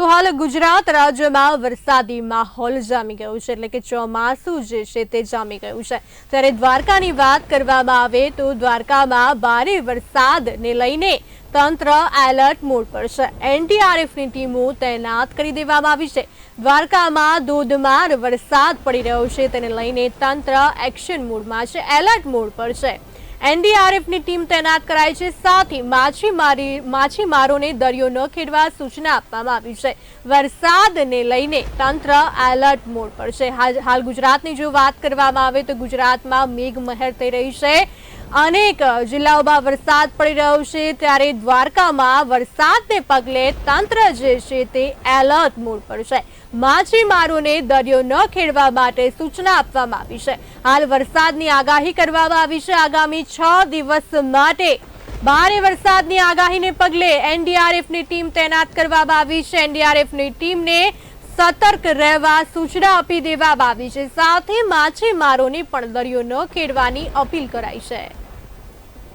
તો હાલ ગુજરાત રાજ્યમાં વરસાદી માહોલ જામી ગયો છે, એટલે કે ચોમાસું જે છે તે જામી ગયું છે. ત્યારે દ્વારકાની વાત કરવામાં આવે તો દ્વારકામાં ભારે વરસાદને લઈને તંત્ર એલર્ટ મોડ પર છે. એનડીઆરએફની ટીમો તૈનાત કરી દેવામાં આવી છે. દ્વારકામાં ધોધમાર વરસાદ પડી રહ્યો છે, તેને લઈને તંત્ર એક્શન મોડમાં છે, એલર્ટ મોડ પર છે. એનડીઆરએફની ટીમ તૈનાત કરાઈ છે. સાથે માછીમારી, માછીમારોને દરિયો ન ખેડવા સૂચના આપવામાં આવી છે. વરસાદને લઈને તંત્ર એલર્ટ મોડ પર છે. હાલ ગુજરાતની જો વાત કરવામાં આવે તો ગુજરાતમાં મેઘમહેર થઈ રહી છે. અનેક જિલ્લાઓમાં વરસાદ પડી રહ્યો છે, ત્યારે દ્વારકામાં વરસાદને પગલે તંત્ર જે છે તે એલર્ટ મોડ પર છે. માછીમારોને દરિયો ન ખેડવા માટે સૂચના આપવામાં આવી છે. હાલ વરસાદની આગાહી કરવામાં આવી છે. આગામી છ દિવસ માટે ભારે વરસાદની આગાહીને પગલે એનડીઆરએફની ટીમ તૈનાત કરવામાં આવી છે. એનડીઆરએફની ટીમને સતર્ક રહેવા સૂચના આપી દેવામાં આવી છે. સાથે માછીમારોને પણ દરિયો ન ખેડવાની અપીલ કરાઈ છે.